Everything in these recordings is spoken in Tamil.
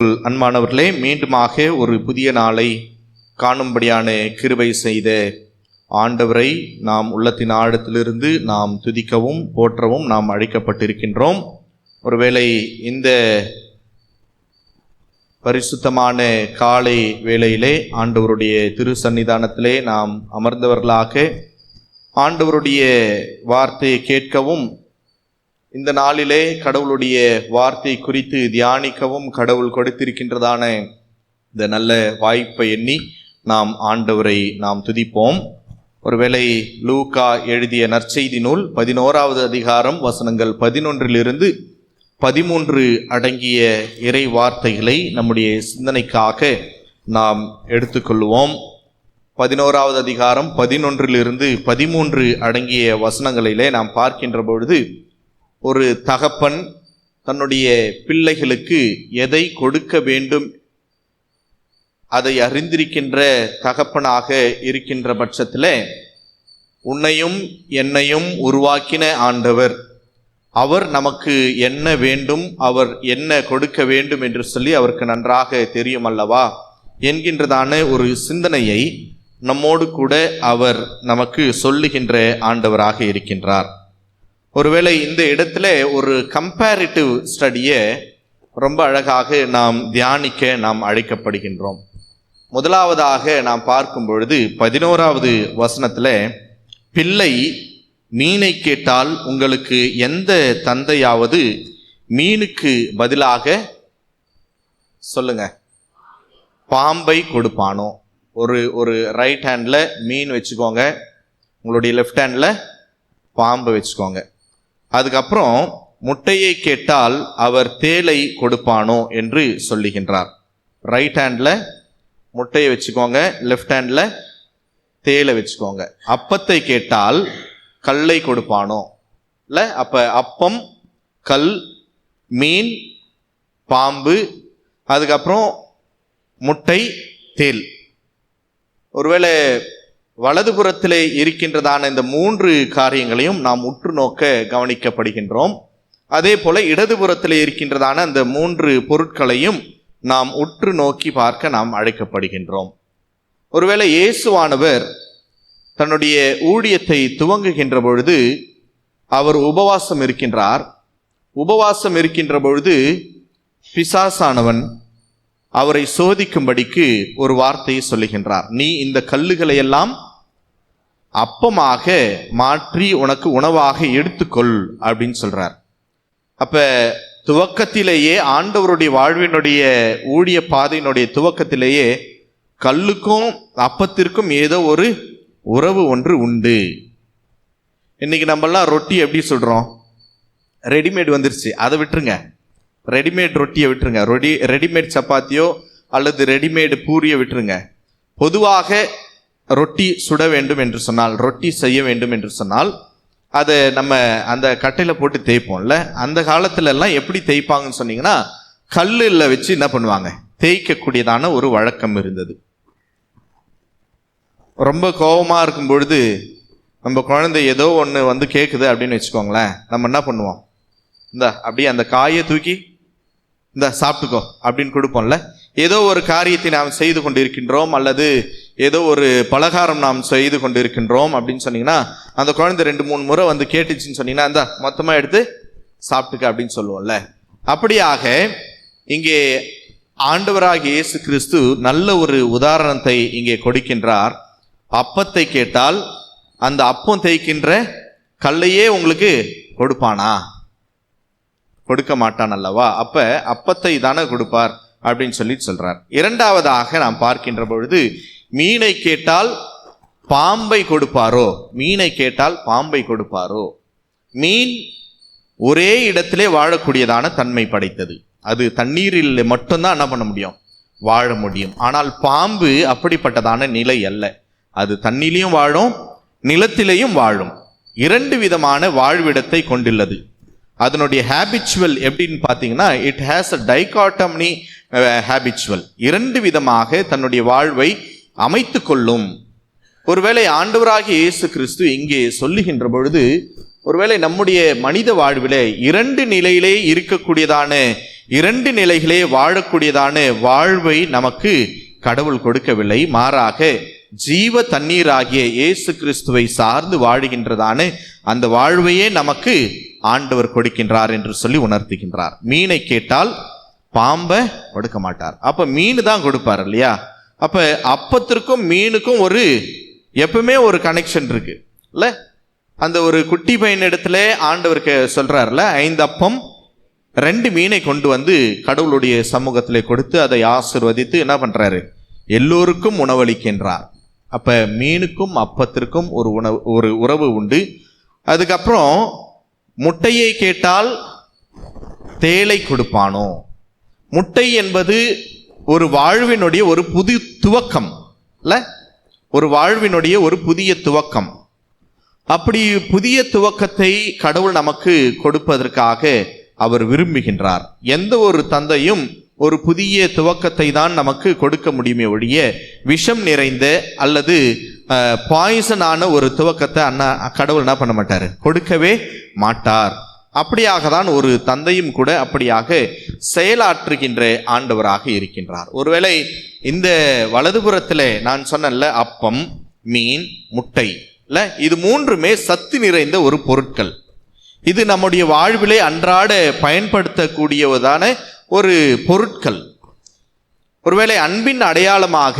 அன்பானவர்களே மீண்டுமாக ஒரு புதிய நாளை காணும்படியான கிருபை செய்த ஆண்டவரை நாம் உள்ளத்தின் ஆழத்திலிருந்து நாம் துதிக்கவும் போற்றவும் நாம் அழைக்கப்பட்டிருக்கின்றோம். ஒருவேளை இந்த பரிசுத்தமான காலை வேளையிலே ஆண்டவருடைய திரு சன்னிதானத்திலே நாம் அமர்ந்தவர்களாக ஆண்டவருடைய வார்த்தையை கேட்கவும் இந்த நாளிலே கடவுளுடைய வார்த்தை குறித்து தியானிக்கவும் கடவுள் கொடுத்திருக்கின்றதான இந்த நல்ல வாய்ப்பை எண்ணி நாம் ஆண்டவரை நாம் துதிப்போம். ஒருவேளை லூகா எழுதிய நற்செய்தி நூல் பதினோராவது அதிகாரம் வசனங்கள் பதினொன்றிலிருந்து பதிமூன்று அடங்கிய இறை வார்த்தைகளை நம்முடைய சிந்தனைக்காக நாம் எடுத்துக்கொள்வோம். பதினோராவது அதிகாரம் பதினொன்றிலிருந்து பதிமூன்று அடங்கிய வசனங்களிலே நாம் பார்க்கின்ற பொழுது ஒரு தகப்பன் தன்னுடைய பிள்ளைகளுக்கு எதை கொடுக்க வேண்டும்? அதை அறிந்திருக்கின்ற தகப்பனாக இருக்கின்ற பட்சத்தில் உன்னையும் என்னையும் உருவாக்கின ஆண்டவர். அவர் நமக்கு என்ன வேண்டும்? அவர் என்ன கொடுக்க வேண்டும் என்று சொல்லி அவருக்கு நன்றாக தெரியும் அல்லவா? என்கின்றதான ஒரு சிந்தனையை நம்மோடு கூட அவர் நமக்கு சொல்லுகின்ற ஆண்டவராக இருக்கின்றார். ஒருவேளை இந்த இடத்துல ஒரு கம்பேரிட்டிவ் ஸ்டடியை ரொம்ப அழகாக நாம் தியானிக்க நாம் அழைக்கப்படுகின்றோம். முதலாவதாக நாம் பார்க்கும் பொழுது பதினோராவது வசனத்தில் பிள்ளை மீனை கேட்டால் உங்களுக்கு எந்த தந்தையாவது மீனுக்கு பதிலாக சொல்லுங்க. பாம்பை கொடுப்பானோ? ஒரு ஒரு ரைட் ஹேண்டில் மீன் வச்சுக்கோங்க. உங்களுடைய லெஃப்ட் ஹேண்டில் பாம்பை வச்சுக்கோங்க. அதுக்கப்புறம் முட்டையை கேட்டால் அவர் தேலை கொடுப்பானோ என்று சொல்லுகின்றார். ரைட் ஹேண்டில் முட்டையை வச்சுக்கோங்க லெஃப்ட் ஹேண்டில் தேலை வச்சுக்கோங்க. அப்பத்தை கேட்டால் கல்லை கொடுப்பானோ? இல்லை அப்போ அப்பம் கல் மீன் பாம்பு அதுக்கப்புறம் முட்டை தேல். ஒருவேளை வலதுபுறத்திலே இருக்கின்றதான இந்த மூன்று காரியங்களையும் நாம் உற்று நோக்க கவனிக்கப்படுகின்றோம். அதே போல இடதுபுறத்திலே இருக்கின்றதான அந்த மூன்று பொருட்களையும் நாம் உற்று நோக்கி பார்க்க நாம் அழைக்கப்படுகின்றோம். ஒருவேளை இயேசுவானவர் தன்னுடைய ஊழியத்தை துவங்குகின்ற பொழுது அவர் உபவாசம் இருக்கின்றார். உபவாசம் இருக்கின்ற பொழுது பிசாசானவன் அவரை சோதிக்கும்படிக்கு ஒரு வார்த்தையை சொல்லுகின்றார். நீ இந்த கல்லுகளை எல்லாம் அப்பமாக மாற்றி உனக்கு உணவாக எடுத்துக்கொள் அப்படின்னு சொல்றார். அப்ப துவக்கத்திலேயே ஆண்டவருடைய வாழ்வினுடைய ஊழிய பாதையினுடைய துவக்கத்திலேயே கல்லுக்கும் அப்பத்திற்கும் ஏதோ ஒரு உறவு ஒன்று உண்டு. இன்னைக்கு நம்மெல்லாம் ரொட்டி எப்படி சொல்றோம்? ரெடிமேட் வந்துருச்சு அதை விட்டுருங்க. ரெடிமேட் ரொட்டியை விட்டுருங்க. ரொடி ரெடிமேட் சப்பாத்தியோ அல்லது ரெடிமேடு பூரியை விட்டுருங்க. பொதுவாக ரொட்டி சுட வேண்டும் என்று சொன்னால் ரொட்டி செய்ய வேண்டும் என்று சொன்னால் அதை நம்ம அந்த கட்டையில் போட்டு தேய்ப்போம்ல அந்த காலத்துலலாம் எப்படி தேய்ப்பாங்கன்னு சொன்னீங்கன்னா கல்லில் வச்சு என்ன பண்ணுவாங்க? தேய்க்கக்கூடியதான ஒரு வழக்கம் இருந்தது. ரொம்ப கோபமாக இருக்கும் பொழுது நம்ம குழந்தை ஏதோ ஒன்று வந்து கேட்குது அப்படின்னு வச்சுக்கோங்களேன் நம்ம என்ன பண்ணுவோம்? இந்த அப்படியே அந்த காயை தூக்கி இந்த சாப்பிட்டுக்கோ அப்படின்னு கொடுப்போம்ல. ஏதோ ஒரு காரியத்தை நாம் செய்து கொண்டிருக்கின்றோம் அல்லது ஏதோ ஒரு பலகாரம் நாம் செய்து கொண்டிருக்கின்றோம் அப்படின்னு சொன்னீங்கன்னா அந்த குழந்தை ரெண்டு மூணு முறை வந்து கேட்டுச்சுன்னு சொன்னீங்கன்னா இந்த மொத்தமாக எடுத்து சாப்பிட்டுக்க அப்படின்னு சொல்லுவோம்ல. அப்படியாக இங்கே ஆண்டவராக இயேசு கிறிஸ்து நல்ல ஒரு உதாரணத்தை இங்கே கொடுக்கின்றார். அப்பத்தை கேட்டால் அந்த அப்பம் தேய்க்கின்ற கல்லையே உங்களுக்கு கொடுப்பானா? கொடுக்க மாட்டான் அல்லவா? அப்ப அப்பத்தை தானே கொடுப்பார் அப்படின்னு சொல்லி சொல்றார். இரண்டாவதாக நாம் பார்க்கின்ற பொழுது மீனை கேட்டால் பாம்பை கொடுப்பாரோ? மீனை கேட்டால் பாம்பை கொடுப்பாரோ? மீன் ஒரே இடத்திலே வாழக்கூடியதான தன்மை படைத்தது. அது தண்ணீரில் மட்டும்தான் என்ன பண்ண முடியும்? வாழ முடியும். ஆனால் பாம்பு அப்படிப்பட்டதான நிலை அல்ல. அது தண்ணிலையும் வாழும் நிலத்திலேயும் வாழும். இரண்டு விதமான வாழ்விடத்தை கொண்டுள்ளது. அதனுடைய ஹேபிச்சுவல் எப்படின்னு பார்த்தீங்கன்னா it has a dichotomy habitual இரண்டு விதமாக தன்னுடைய வாழ்வை அமைத்து கொள்ளும் ஒருவேளை ஆண்டவராகிய இயேசு கிறிஸ்து இங்கே சொல்லுகின்ற பொழுது ஒருவேளை நம்முடைய மனித வாழ்விலே இரண்டு நிலையிலே இருக்கக்கூடியதான இரண்டு நிலைகளே வாழக்கூடியதான வாழ்வை நமக்கு கடவுள் கொடுக்கவில்லை. மாறாக ஜீவ தண்ணீராகிய இயேசு கிறிஸ்துவை சார்ந்து வாழுகின்றதான அந்த வாழ்வையே நமக்கு ஆண்டவர் கொடுக்கின்றார் என்று சொல்லி உணர்த்துகின்றார். மீனை கேட்டால் பாம்பை கொடுக்க மாட்டார் அப்ப மீன் தான் கொடுப்பார் இல்லையா? அப்போ அப்பத்திற்கும் மீனுக்கும் ஒரு எப்பவுமே ஒரு கனெக்ஷன் இருக்கு. இல்லை? அந்த ஒரு குட்டி பையன் இடத்துல ஆண்டவருக்கு சொல்றாருல ஐந்து அப்பம் ரெண்டு மீனை கொண்டு வந்து கடவுளுடைய சமூகத்தில் கொடுத்து அதை ஆசிர்வதித்து என்ன பண்றாரு? எல்லோருக்கும் உணவளிக்கின்றார். அப்ப மீனுக்கும் அப்பத்திற்கும் ஒரு உணவு ஒரு உறவு உண்டு. அதுக்கப்புறம் முட்டையை கேட்டால் தேலை கொடுப்பானோ? முட்டை என்பது ஒரு வாழ்வினுடைய ஒரு புது துவக்கம் இல்லை? ஒரு வாழ்வினுடைய ஒரு புதிய துவக்கம். அப்படி புதிய துவக்கத்தை கடவுள் நமக்கு கொடுப்பதற்காக அவர் விரும்புகின்றார். எந்த ஒரு தந்தையும் ஒரு புதிய துவக்கத்தை தான் நமக்கு கொடுக்க முடியுமே ஒழிய விஷம் நிறைந்த அல்லது பாய்சனான ஒரு துவக்கத்தை அண்ணா கடவுள் என்ன பண்ண மாட்டார்? கொடுக்கவே மாட்டார். அப்படியாக தான் ஒரு தந்தையும் கூட அப்படியாக செயலாற்றுகின்ற ஆண்டவராக இருக்கின்றார். ஒருவேளை இந்த வலதுபுறத்தில் நான் சொன்னேன்ல அப்பம் மீன் முட்டை இல்லை இது மூன்றுமே சத்து நிறைந்த ஒரு பொருட்கள். இது நம்முடைய வாழ்விலே அன்றாட பயன்படுத்தக்கூடியதான ஒரு பொருட்கள். ஒருவேளை அன்பின் அடையாளமாக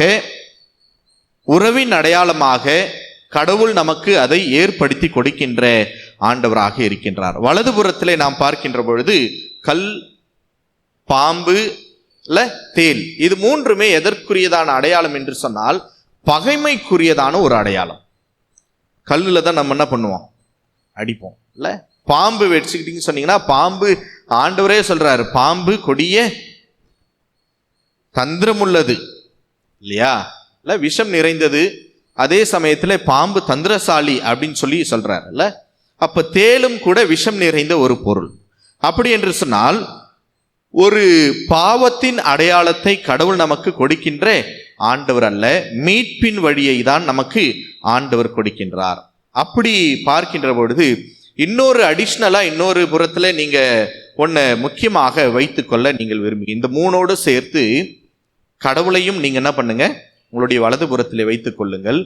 உறவின் அடையாளமாக கடவுள் நமக்கு அதை ஏற்படுத்தி கொடுக்கின்ற ஆண்டவராக இருக்கின்றார். வலதுபுறத்திலே நாம் பார்க்கின்ற பொழுது கல் பாம்பு தேல். இது மூன்றுமே எதற்குரியதான அடையாளம் என்று சொன்னால் பகைமைக்குரியதான ஒரு அடையாளம். கல்லில் தான் நம்ம என்ன பண்ணுவோம்? அடிப்போம். இல்லை பாம்பு வச்சுக்கிட்டீங்கன்னு சொன்னீங்கன்னா பாம்பு ஆண்டவரே சொல்றாரு பாம்பு கொடிய தந்திரமுள்ளது. இல்லையா? இல்லை விஷம் நிறைந்தது. அதே சமயத்தில் பாம்பு தந்திரசாலி அப்படின்னு சொல்லி சொல்றாரு. இல்லை அப்ப தேலும் கூட விஷம் நிறைந்த ஒரு பொருள். அப்படி என்று சொன்னால் ஒரு பாவத்தின் அடையாளத்தை கடவுள் நமக்கு கொடுக்கின்ற ஆண்டவர் அல்ல மீட்பின் வழியை தான் நமக்கு ஆண்டவர் கொடுக்கின்றார். அப்படி பார்க்கின்ற பொழுது இன்னொரு அடிஷ்னலாக இன்னொரு புறத்தில் நீங்கள் ஒன்று முக்கியமாக வைத்துக்கொள்ள நீங்கள் விரும்பி இந்த மூணோடு சேர்த்து கடவுளையும் நீங்கள் என்ன பண்ணுங்கள் உங்களுடைய வலதுபுறத்திலே வைத்துக் கொள்ளுங்கள்.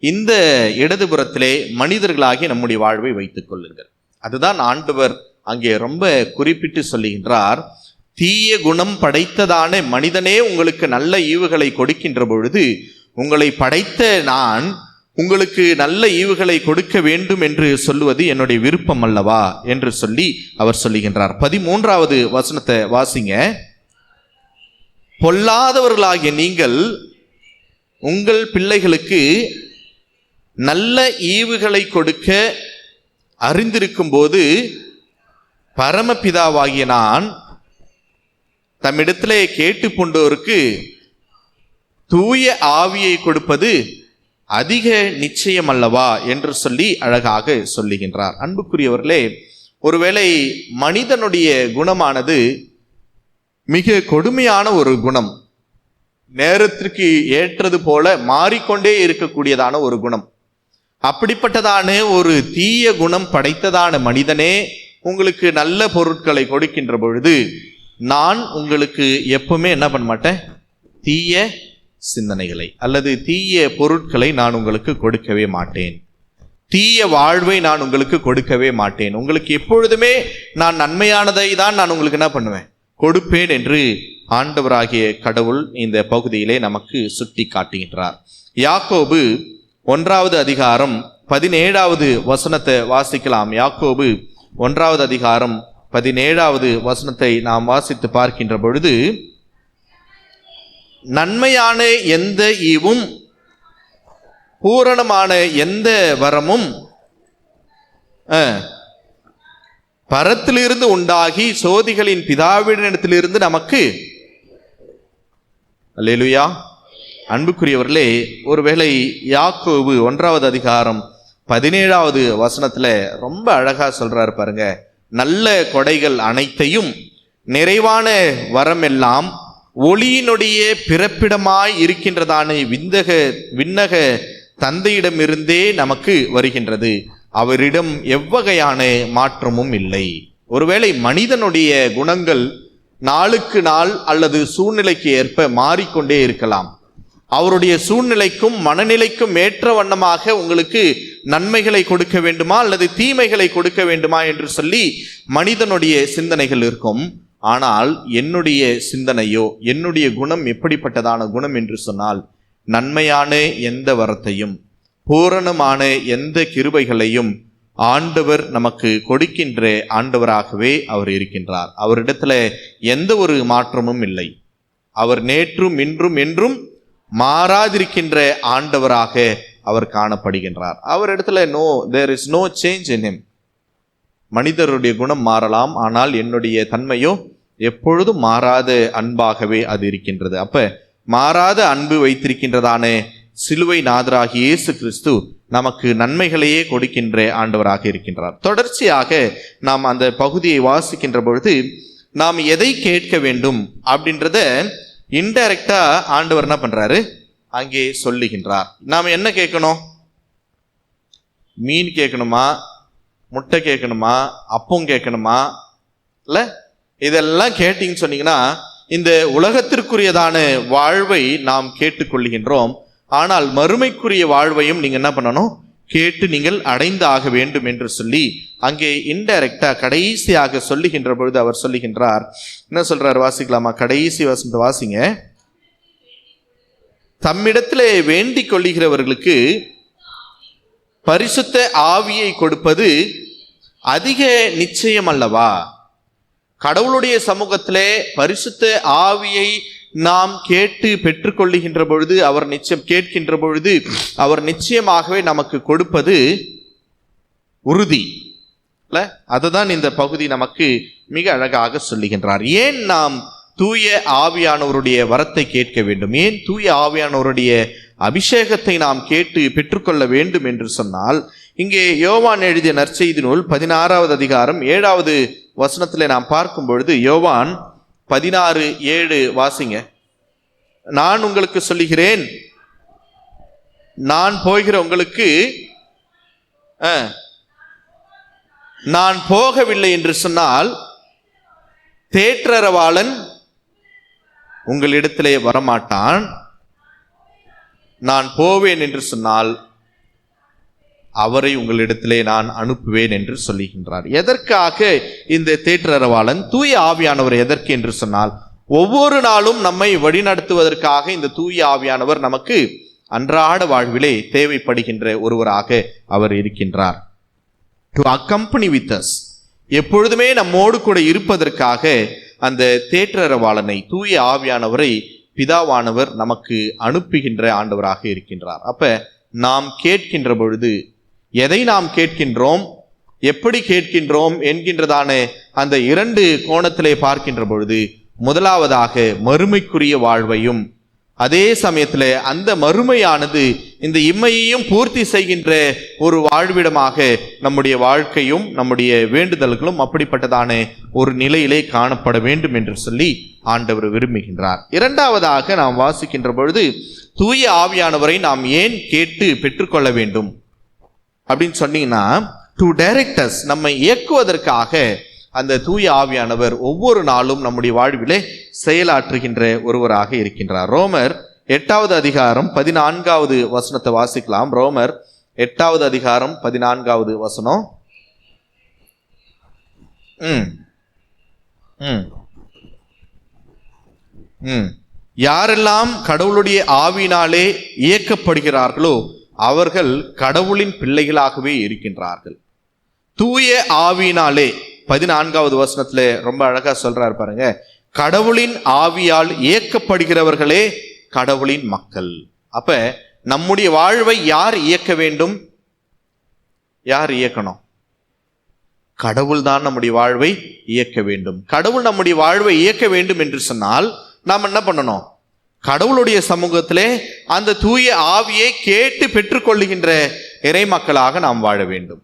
இந்த இடதுபுறத்திலே மனிதர்களாகி நம்முடைய வாழ்வை வைத்துக் கொள்ளுங்கள். அதுதான் ஆண்டவர் அங்கே ரொம்ப குறிப்பிட்டு சொல்லுகின்றார். தீய குணம் படைத்ததான மனிதனே உங்களுக்கு நல்ல ஈவுகளை கொடுக்கின்ற பொழுது உங்களை படைத்த நான் உங்களுக்கு நல்ல ஈவுகளை கொடுக்க வேண்டும் என்று சொல்லுவது என்னுடைய விருப்பம் அல்லவா என்று சொல்லி அவர் சொல்லுகின்றார். பதிமூன்றாவது வசனத்தை வாசிங்க. பொல்லாதவர்களாகிய நீங்கள் உங்கள் பிள்ளைகளுக்கு நல்ல ஈவுகளை கொடுக்க அறிந்திருக்கும் போது பரமபிதாவாகிய நான் தம்மிடத்திலே கேட்டுக்கொண்டோருக்கு தூய ஆவியை கொடுப்பது அதிக நிச்சயம் அல்லவா என்று சொல்லி அழகாக சொல்லுகின்றார். அன்புக்குரியவர்களே ஒருவேளை மனிதனுடைய குணமானது மிக கொடுமையான ஒரு குணம் நேரத்திற்கு ஏற்றது போல மாறிக்கொண்டே இருக்கக்கூடியதான ஒரு குணம். அப்படிப்பட்டதான ஒரு தீய குணம் படைத்ததான மனிதனே உங்களுக்கு நல்ல பொருட்களை கொடுக்கின்ற பொழுது நான் உங்களுக்கு எப்பவுமே என்ன பண்ண மாட்டேன்? தீய சிந்தனைகளை அல்லது தீய பொருட்களை நான் உங்களுக்கு கொடுக்கவே மாட்டேன். தீய வாழ்வை நான் உங்களுக்கு கொடுக்கவே மாட்டேன். உங்களுக்கு எப்பொழுதுமே நான் நன்மையானதை தான் நான் உங்களுக்கு என்ன பண்ணுவேன்? கொடுப்பேன் என்று ஆண்டவராகிய கடவுள் இந்த பகுதியிலே நமக்கு சுட்டி காட்டுகின்றார் யாக்கோபு ஒன்றாவது அதிகாரம் பதினேழாவது வசனத்தை வாசிக்கலாம். யாக்கோபு ஒன்றாவது அதிகாரம் பதினேழாவது வசனத்தை நாம் வாசித்து பார்க்கின்ற பொழுது நன்மையான எந்த ஈவும் பூரணமான எந்த வரமும் பரத்திலிருந்து உண்டாகி சோதிகளின் பிதாவிடனிடத்திலிருந்து நமக்கு அல்லேலுயா அன்புக்குரியவர்களே ஒருவேளை யாக்கோபு ஒன்றாவது அதிகாரம் பதினேழாவது வசனத்தில் ரொம்ப அழகாக சொல்கிறார் பாருங்க. நல்ல கொடைகள் அனைத்தையும் நிறைவான வரம் எல்லாம் ஒளியினுடைய பிறப்பிடமாய் இருக்கின்றதான விந்தக விண்ணக தந்தையிடமிருந்தே நமக்கு வருகின்றது. அவரிடம் எவ்வகையான மாற்றமும் இல்லை. ஒருவேளை மனிதனுடைய குணங்கள் நாளுக்கு நாள் அல்லது சூழ்நிலைக்கு ஏற்ப மாறிக்கொண்டே இருக்கலாம். அவருடைய சூழ்நிலைக்கும் மனநிலைக்கும் ஏற்ற வண்ணமாக உங்களுக்கு நன்மைகளை கொடுக்க வேண்டுமா அல்லது தீமைகளை கொடுக்க வேண்டுமா என்று சொல்லி மனிதனுடைய சிந்தனைகள் இருக்கும். ஆனால் என்னுடைய சிந்தனையோ என்னுடைய குணம் எப்படிப்பட்டதான குணம் என்று சொன்னால் நன்மையான எந்த வரத்தையும் பூரணமான எந்த கிருபைகளையும் ஆண்டவர் நமக்கு கொடுக்கின்ற ஆண்டவராகவே அவர் இருக்கின்றார். அவரிடத்துல எந்த ஒரு மாற்றமும் இல்லை. அவர் நேற்றும் இன்றும் என்றும் மாறாதிருக்கின்ற ஆண்டவராக அவர் காணப்படுகின்றார். அவர் இடத்துல no there is no change in him மனிதருடைய குணம் மாறலாம் ஆனால் என்னுடைய தன்மையோ எப்பொழுதும் மாறாத அன்பாகவே அது இருக்கின்றது. அப்ப மாறாத அன்பு வைத்திருக்கின்றதான சிலுவை நாதராகி இயேசு கிறிஸ்து நமக்கு நன்மைகளையே கொடுக்கின்ற ஆண்டவராக இருக்கின்றார். தொடர்ச்சியாக நாம் அந்த பகுதியை வாசிக்கின்ற பொழுது நாம் எதை கேட்க வேண்டும் அப்படின்றத இன்டைரக்டா ஆண்டவர் என்ன பண்றாரு? அங்கே சொல்லுகின்றார். நாம் என்ன கேட்கணும்? மீன் கேட்கணுமா? முட்டை கேட்கணுமா? அப்பம் கேட்கணுமா? இல்லை இதெல்லாம் கேட்டீங்கன்னு சொன்னீங்கன்னா இந்த உலகத்திற்குரியதான வாழ்வை நாம் கேட்டுக்கொள்கின்றோம் ஆனால் மறுமைக்குரிய வாழ்வையும் நீங்கள் என்ன பண்ணணும்? கேட்டு நீங்கள் அடைந்து ஆக வேண்டும் என்று சொல்லி அங்கே இன்டைரக்டா கடைசியாக சொல்லுகின்ற பொழுது அவர் சொல்லுகின்றார். என்ன சொல்றார் வாசிக்கலாமா? கடைசி வசந்த வாசிங்க. தம்மிடத்திலே வேண்டிக் கொள்ளுகிறவர்களுக்கு பரிசுத்த ஆவியை கொடுப்பது அதிக நிச்சயம் அல்லவா? கடவுளுடைய சமூகத்திலே பரிசுத்த ஆவியை நாம் கேட்டு பெற்றுக்கொள்ளுகின்ற பொழுது அவர் நிச்சயம் கேட்கின்ற பொழுது அவர் நிச்சயமாகவே நமக்கு கொடுப்பது உறுதி. இல்லை அதுதான் இந்த பகுதி நமக்கு மிக அழகாக சொல்லுகின்றார். ஏன் நாம் தூய ஆவியானவருடைய வரத்தை கேட்க வேண்டும்? ஏன் தூய ஆவியானவருடைய அபிஷேகத்தை நாம் கேட்டு பெற்றுக்கொள்ள வேண்டும் என்று சொன்னால் இங்கே யோவான் எழுதிய நற்செய்தி நூல் பதினாறாவது அதிகாரம் ஏழாவது வசனத்தில் நாம் பார்க்கும் பொழுது யோவான் பதினாறு ஏழு வாசிங்க. நான் உங்களுக்கு சொல்லுகிறேன். நான் போகிற உங்களுக்கு ஆ, நான் போகவில்லை என்று சொன்னால் தேற்றரவாளன் உங்களிடத்திலே வரமாட்டான். நான் போவேன் என்று சொன்னால் அவரை உங்களிடத்திலே நான் அனுப்புவேன் என்று சொல்லுகின்றார். எதற்காக இந்த தேற்றரவாளன் தூய ஆவியானவர் எதற்கு என்று சொன்னால் ஒவ்வொரு நாளும் நம்மை வழிநடத்துவதற்காக இந்த தூய ஆவியானவர் நமக்கு அன்றாட வாழ்விலே தேவைப்படுகின்ற ஒருவராக அவர் இருக்கின்றார். டு அக்கம்பனி வித் அஸ் எப்பொழுதுமே நம்மோடு கூட இருப்பதற்காக அந்த தேற்றரவாளனை தூய ஆவியானவரை பிதாவானவர் நமக்கு அனுப்புகின்ற ஆண்டவராக இருக்கின்றார். அப்ப நாம் கேட்கின்ற பொழுது எதை நாம் கேட்கின்றோம்? எப்படி கேட்கின்றோம்? என்கின்றதான அந்த இரண்டு கோணத்திலே பார்க்கின்ற பொழுது முதலாவதாக மறுமைக்குரிய வாழ்வையும் அதே சமயத்தில் அந்த மறுமையானது இந்த இம்மையையும் பூர்த்தி செய்கின்ற ஒரு வாழ்விடமாக நம்முடைய வாழ்க்கையும் நம்முடைய வேண்டுதல்களும் அப்படிப்பட்டதான ஒரு நிலையிலே காணப்பட வேண்டும் என்று சொல்லி ஆண்டவர் விரும்புகின்றார். இரண்டாவதாக நாம் வாசிக்கின்ற பொழுது தூய ஆவியானவரை நாம் ஏன் கேட்டு பெற்றுக்கொள்ள வேண்டும்? அப்படின்னு சொன்னீங்கன்னா டு டைரக்டர்ஸ் நம்மை இயக்குவதற்காக அந்த தூய ஆவியானவர் ஒவ்வொரு நாளும் நம்முடைய வாழ்விலே செயலாற்றுகின்ற ஒருவராக இருக்கின்றார். ரோமர் எட்டாவது அதிகாரம் பதினான்காவது வசனத்தை வாசிக்கலாம். ரோமர் எட்டாவது அதிகாரம் பதினான்காவது வசனம். ம். ம். ம். யாரெல்லாம் கடவுளுடைய ஆவினாலே இயக்கப்படுகிறார்களோ அவர்கள் கடவுளின் பிள்ளைகளாகவே இருக்கின்றார்கள். தூய ஆவியினாலே பதினான்காவது வசனத்துல ரொம்ப அழகா சொல்றாரு பாருங்க. கடவுளின் ஆவியால் இயக்கப்படுகிறவர்களே கடவுளின் மக்கள். அப்ப நம்முடைய வாழ்வை யார் இயக்க வேண்டும்? யார் இயக்கணும்? கடவுள் தான் நம்முடைய வாழ்வை இயக்க வேண்டும். கடவுள் நம்முடைய வாழ்வை இயக்க வேண்டும் என்று சொன்னால் நாம் என்ன பண்ணணும்? கடவுளுடைய சமூகத்திலே அந்த தூய ஆவியை கேட்டு பெற்றுக்கொள்ளுகின்ற இறை மக்களாக நாம் வாழ வேண்டும்.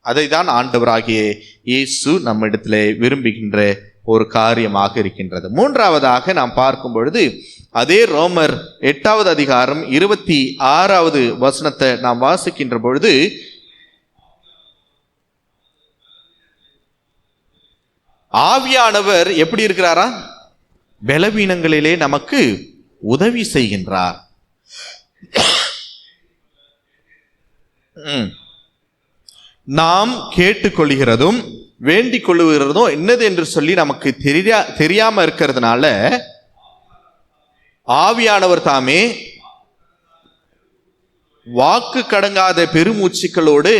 அதை தான் ஆண்டவராகிய இயேசு நம்மிடத்திலே விரும்புகின்ற ஒரு காரியமாக இருக்கின்றது. மூன்றாவதாக நாம் பார்க்கும் பொழுது அதே ரோமர் எட்டாவது அதிகாரம் இருபத்தி ஆறாவது வசனத்தை நாம் வாசிக்கின்ற பொழுது ஆவியானவர் எப்படி இருக்கிறாரா? பலவீனங்களிலே நமக்கு உதவி செய்கின்றார் ம். நாம் கேட்டுக்கொள்கிறதும் வேண்டிக் கொள்ளுகிறதும் என்னது என்று சொல்லி நமக்கு தெரியா தெரியாம இருக்கிறதுனால ஆவியானவர் தாமே வாக்கு கடங்காத பெருமூச்சுக்களோடு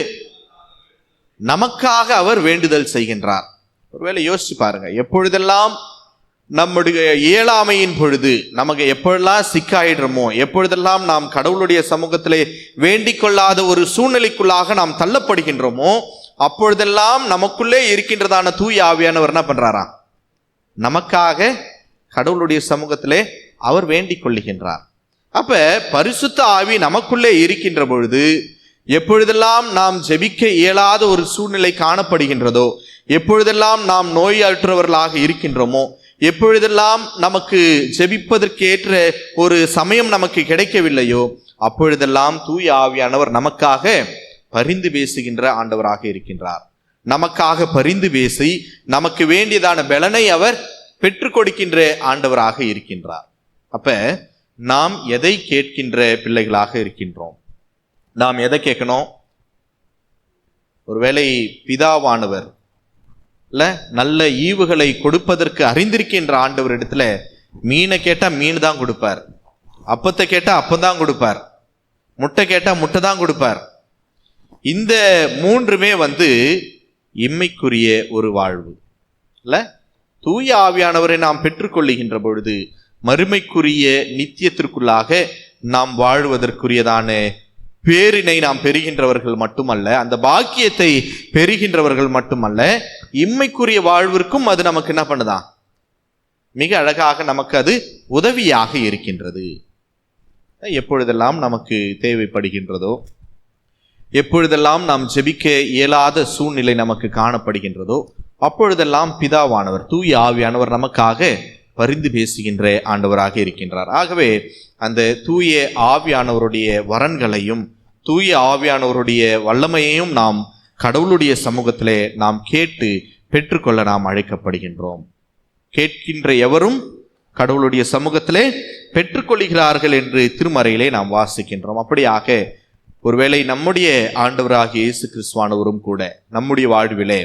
நமக்காக அவர் வேண்டுதல் செய்கின்றார் ஒருவேளை யோசிச்சு பாருங்க எப்பொழுதெல்லாம் நம்முடைய இயலாமையின் பொழுது நமக்கு எப்பொழுதெல்லாம் சிக்காயிடுறோமோ எப்பொழுதெல்லாம் நாம் கடவுளுடைய சமூகத்திலே வேண்டிக் கொள்ளாத ஒரு சூழ்நிலைக்குள்ளாக நாம் தள்ளப்படுகின்றோமோ அப்பொழுதெல்லாம் நமக்குள்ளே இருக்கின்றதான தூய் ஆவியானவர் என்ன பண்றாராம்? நமக்காக கடவுளுடைய சமூகத்திலே அவர் வேண்டிக் கொள்ளுகின்றார் அப்ப பரிசுத்த ஆவி நமக்குள்ளே இருக்கின்ற பொழுது எப்பொழுதெல்லாம் நாம் ஜெபிக்க இயலாத ஒரு சூழ்நிலை காணப்படுகின்றதோ எப்பொழுதெல்லாம் நாம் நோயற்றவர்களாக இருக்கின்றோமோ எப்பொழுதெல்லாம் நமக்கு ஜெபிப்பதற்கேற்ற ஒரு சமயம் நமக்கு கிடைக்கவில்லையோ அப்பொழுதெல்லாம் தூய ஆவியானவர் நமக்காக பரிந்து பேசுகின்ற ஆண்டவராக இருக்கின்றார். நமக்காக பரிந்து பேசி நமக்கு வேண்டியதான பலனை அவர் பெற்றுக் கொடுக்கின்ற ஆண்டவராக இருக்கின்றார். அப்ப நாம் எதை கேட்கின்ற பிள்ளைகளாக இருக்கின்றோம்? நாம் எதை கேட்கணும்? ஒருவேளை பிதாவானவர் நல்ல ஈவுகளை கொடுப்பதற்கு அறிந்திருக்கின்ற ஆண்டவர் இடத்துல மீனை கேட்டால் மீன் தான் கொடுப்பார். அப்பத்தை கேட்டால் அப்பம் கொடுப்பார். முட்டை கேட்டால் முட்டை தான் கொடுப்பார். இந்த மூன்றுமே வந்து இம்மைக்குரிய ஒரு வாழ்வு. இல்லை தூய ஆவியானவரை நாம் பெற்றுக்கொள்ளுகின்ற பொழுது மறுமைக்குரிய நித்தியத்திற்குள்ளாக நாம் வாழ்வதற்குரியதான பேரினை நாம் பெறுகின்றவர்கள் மட்டுமல்ல அந்த பாக்கியத்தை பெறுகின்றவர்கள் மட்டுமல்ல இம்மைக்குரிய வாழ்விற்கும் அது நமக்கு என்ன பண்ணுதான் மிக அழகாக நமக்கு அது உதவியாக இருக்கின்றது. எப்பொழுதெல்லாம் நமக்கு தேவைப்படுகின்றதோ எப்பொழுதெல்லாம் நாம் ஜெபிக்க இயலாத சூழ்நிலை நமக்கு காணப்படுகின்றதோ அப்பொழுதெல்லாம் பிதாவானவர் தூய ஆவியானவர் நமக்காக பரிந்து பேசுகின்ற ஆண்டவராக இருக்கின்றார். ஆகவே அந்த தூய ஆவியானவருடைய வரன்களையும் தூய ஆவியானவருடைய வல்லமையையும் நாம் கடவுளுடைய சமூகத்திலே நாம் கேட்டு பெற்றுக்கொள்ள நாம் அழைக்கப்படுகின்றோம். கேட்கின்ற எவரும் கடவுளுடைய சமூகத்திலே பெற்றுக்கொள்கிறார்கள் என்று திருமறையிலே நாம் வாசிக்கின்றோம். அப்படியாக ஒருவேளை நம்முடைய ஆண்டவராக இயேசு கிறிஸ்துவானவரும் கூட நம்முடைய வாழ்விலே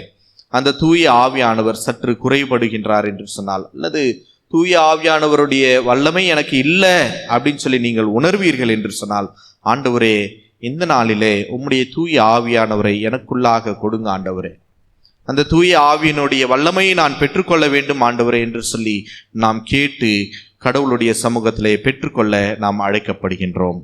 அந்த தூய ஆவியானவர் சற்று குறைபடுகின்றார் என்று சொன்னால் அல்லது தூய ஆவியானவருடைய வல்லமை எனக்கு இல்லை அப்படின்னு சொல்லி நீங்கள் உணர்வீர்கள் என்று சொன்னால் ஆண்டவரே இந்த நாளிலே உம்முடைய தூய ஆவியானவரை எனக்குள்ளாக கொடுங்க ஆண்டவரே. அந்த தூய ஆவியினுடைய வல்லமையை நான் பெற்றுக்கொள்ள வேண்டும் ஆண்டவரே என்று சொல்லி நாம் கேட்டு கடவுளுடைய சமூகத்திலே பெற்றுக்கொள்ள நாம் அழைக்கப்படுகின்றோம்.